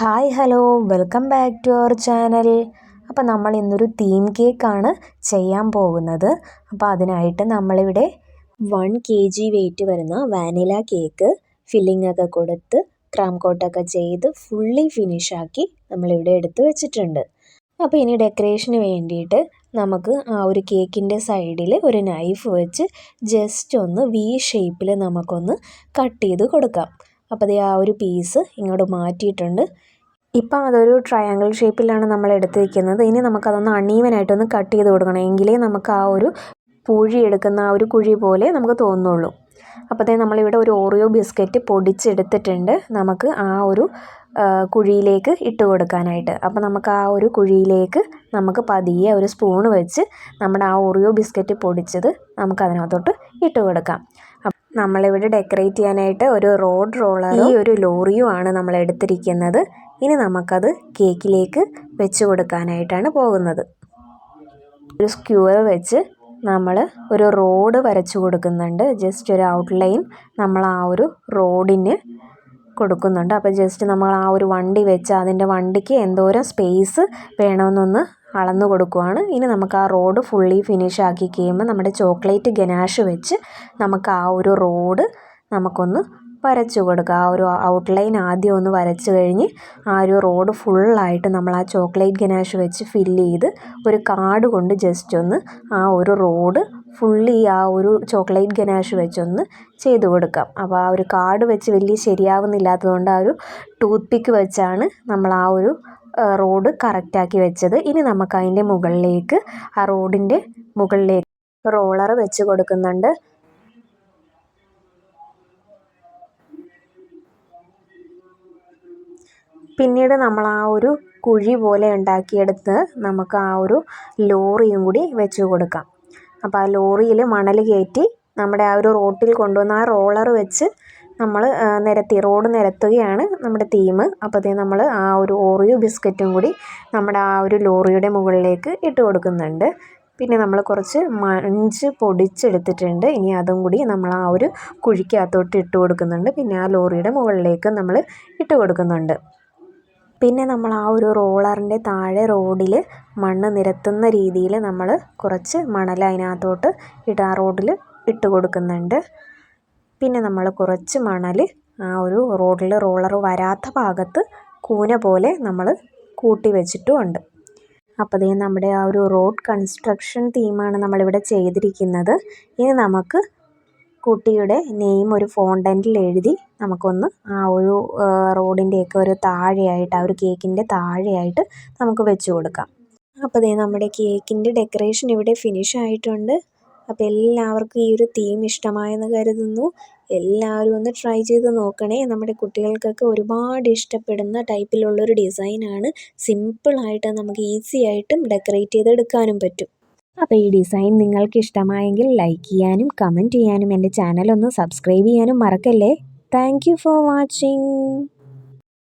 Hi hello. Welcome back to our channel. അപ്പോൾ നമ്മൾ ഇന്നൊരു തീം കേക്കാണ് ചെയ്യാൻ പോകുന്നത്. അപ്പോൾ അതിനായിട്ട് നമ്മളിവിടെ വൺ കെ ജി വെയിറ്റ് വരുന്ന വാനില കേക്ക് ഫില്ലിംഗ് ഒക്കെ കൊടുത്ത് ക്രാം കോട്ടൊക്കെ ചെയ്ത് ഫുള്ളി ഫിനിഷാക്കി നമ്മളിവിടെ എടുത്ത് വെച്ചിട്ടുണ്ട്. അപ്പോൾ ഇനി ഡെക്കറേഷന് വേണ്ടിയിട്ട് നമുക്ക് ആ ഒരു കേക്കിന്റെ സൈഡിൽ ഒരു നൈഫ് വെച്ച് ജസ്റ്റ് ഒന്ന് വി ഷേപ്പിൽ നമുക്കൊന്ന് കട്ട് ചെയ്ത് കൊടുക്കാം. അപ്പോൾ ആ ഒരു പീസ് ഇങ്ങോട്ട് മാറ്റിയിട്ടുണ്ട്. ഇപ്പം അതൊരു ട്രയാങ്കിൾ ഷേപ്പിലാണ് നമ്മൾ എടുത്തിരിക്കുന്നത്. ഇനി നമുക്കതൊന്ന് അണീവനായിട്ടൊന്ന് കട്ട് ചെയ്ത് കൊടുക്കണം. എങ്കിലേ നമുക്ക് ആ ഒരു പൂഴി എടുക്കുന്ന ആ ഒരു കുഴി പോലെ നമുക്ക് തോന്നുള്ളൂ. അപ്പോൾ നമ്മളിവിടെ ഒരു ഓറിയോ ബിസ്ക്കറ്റ് പൊടിച്ചെടുത്തിട്ടുണ്ട്. നമുക്ക് ആ ഒരു കുഴിയിലേക്ക് ഇട്ട് കൊടുക്കാനായിട്ട്. അപ്പോൾ നമുക്ക് ആ ഒരു കുഴിയിലേക്ക് നമുക്ക് പതിയെ ഒരു സ്പൂണ് വെച്ച് നമ്മുടെ ആ ഓറിയോ ബിസ്ക്കറ്റ് പൊടിച്ചത് നമുക്ക് അതിനകത്തോട്ട് ഇട്ട് കൊടുക്കാം. നമ്മളിവിടെ ഡെക്കറേറ്റ് ചെയ്യാനായിട്ട് ഒരു റോഡ് റോളറും ഈ ഒരു ലോറിയും ആണ് നമ്മൾ എടുത്തിരിക്കുന്നത്. ഇനി നമുക്കത് കേക്കിലേക്ക് വെച്ച് കൊടുക്കാനായിട്ടാണ് പോകുന്നത്. ഒരു സ്ക്യൂർ വെച്ച് നമ്മൾ ഒരു റോഡ് വരച്ചു കൊടുക്കുന്നുണ്ട്. ജസ്റ്റ് ഒരു ഔട്ട്ലൈൻ നമ്മൾ ആ ഒരു റോഡിന് കൊടുക്കുന്നുണ്ട്. അപ്പോൾ ജസ്റ്റ് നമ്മൾ ആ ഒരു വണ്ടി വെച്ച് അതിന്റെ വണ്ടിക്ക് എന്തോരം സ്പേസ് വേണമെന്നൊന്ന് അളന്നു കൊടുക്കുവാണ്. ഇനി നമുക്ക് ആ റോഡ് ഫുള്ളി ഫിനിഷ് ആക്കി കഴിയുമ്പോൾ നമ്മുടെ ചോക്ലേറ്റ് ഗനാഷ് വെച്ച് നമുക്ക് ആ ഒരു റോഡ് നമുക്കൊന്ന് വരച്ചു കൊടുക്കുക ആ ഒരു ഔട്ട്ലൈൻ ആദ്യം ഒന്ന് വരച്ചു കഴിഞ്ഞ് ആ ഒരു റോഡ് ഫുള്ളായിട്ട് നമ്മൾ ആ ചോക്ലേറ്റ് ഗനാഷ് വെച്ച് ഫില്ല് ചെയ്ത് ഒരു കാർഡ് കൊണ്ട് ജസ്റ്റ് ഒന്ന് ആ ഒരു റോഡ് ഫുള്ളി ആ ഒരു ചോക്ലേറ്റ് ഗനാഷ് വെച്ചൊന്ന് ചെയ്ത് കൊടുക്കാം. അപ്പോൾ ആ ഒരു കാർഡ് വെച്ച് വലിയ ശരിയാവുന്നില്ലാത്തതുകൊണ്ട് ആ ഒരു ടൂത്ത് പിക്ക് വെച്ചാണ് നമ്മൾ ആ ഒരു റോഡ് കറക്റ്റാക്കി വെച്ചത് ഇനി നമുക്ക് അതിന്റെ മുകളിലേക്ക് ആ റോഡിന്റെ മുകളിലേക്ക് റോളർ വെച്ച് കൊടുക്കുന്നുണ്ട്. പിന്നീട് നമ്മൾ ആ ഒരു കുഴി പോലെ ഉണ്ടാക്കിയെടുത്ത് നമുക്ക് ആ ഒരു ലോറിയും കൂടി വെച്ച് കൊടുക്കാം. അപ്പോൾ ആ ലോറിയിൽ മണൽ കയറ്റി നമ്മുടെ ആ ഒരു റോട്ടിൽ കൊണ്ടുവന്ന് ആ റോളർ വെച്ച് നമ്മൾ നിരത്തി റോഡ് നിരത്തുകയാണ് നമ്മുടെ തീം. അതേ നമ്മൾ ആ ഒരു ഓറിയോ ബിസ്ക്കറ്റും കൂടി നമ്മുടെ ആ ഒരു ലോറിയുടെ മുകളിലേക്ക് ഇട്ട് കൊടുക്കുന്നുണ്ട്. പിന്നെ നമ്മൾ കുറച്ച് മഞ്ച് പൊടിച്ചെടുത്തിട്ടുണ്ട്. ഇനി അതും കൂടി നമ്മൾ ആ ഒരു കുഴിക്കകത്തോട്ട് ഇട്ട് കൊടുക്കുന്നുണ്ട്. പിന്നെ ആ ലോറിയുടെ മുകളിലേക്ക് നമ്മൾ ഇട്ട് കൊടുക്കുന്നുണ്ട്. പിന്നെ നമ്മൾ ആ ഒരു റോളറിന്റെ താഴെ റോഡിൽ മണ്ണ് നിരത്തുന്ന രീതിയിൽ നമ്മൾ കുറച്ച് മണൽ അതിനകത്തോട്ട് ഇട്ട് ആ റോഡിൽ ഇട്ട് കൊടുക്കുന്നുണ്ട്. പിന്നെ നമ്മൾ കുറച്ച് മണൽ ആ ഒരു റോഡിൽ റോളർ വരാത്ത ഭാഗത്ത് കൂന പോലെ നമ്മൾ കൂട്ടി വെച്ചിട്ടുമുണ്ട്. അപ്പോൾ ദേ നമ്മുടെ ആ ഒരു റോഡ് കൺസ്ട്രക്ഷൻ തീമാണ് നമ്മളിവിടെ ചെയ്തിരിക്കുന്നത്. ഇനി നമുക്ക് കുട്ടിയുടെ നെയിം ഒരു ഫോണ്ടന്റിൽ എഴുതി നമുക്കൊന്ന് ആ ഒരു റോഡിന്റെയൊക്കെ ഒരു താഴെയായിട്ട് ആ ഒരു കേക്കിന്റെ താഴെയായിട്ട് നമുക്ക് വെച്ച് കൊടുക്കാം. അപ്പോൾ ദേ നമ്മുടെ കേക്കിന്റെ ഡെക്കറേഷൻ ഇവിടെ ഫിനിഷ് ആയിട്ടുണ്ട്. അപ്പോൾ എല്ലാവർക്കും ഈ ഒരു തീം ഇഷ്ടമായെന്ന് കരുതുന്നു. എല്ലാവരും ഒന്ന് ട്രൈ ചെയ്ത് നോക്കണേ. നമ്മുടെ കുട്ടികൾക്കൊക്കെ ഒരുപാട് ഇഷ്ടപ്പെടുന്ന ടൈപ്പിലുള്ളൊരു ഡിസൈനാണ് സിമ്പിളായിട്ട് നമുക്ക് ഈസി ആയിട്ടും ഡെക്കറേറ്റ് ചെയ്തെടുക്കാനും പറ്റും. അപ്പോൾ ഈ ഡിസൈൻ നിങ്ങൾക്ക് ഇഷ്ടമായെങ്കിൽ ലൈക്ക് ചെയ്യാനും കമന്റ് ചെയ്യാനും എന്റെ ചാനൽ ഒന്ന് സബ്സ്ക്രൈബ് ചെയ്യാനും മറക്കല്ലേ? Thank for watching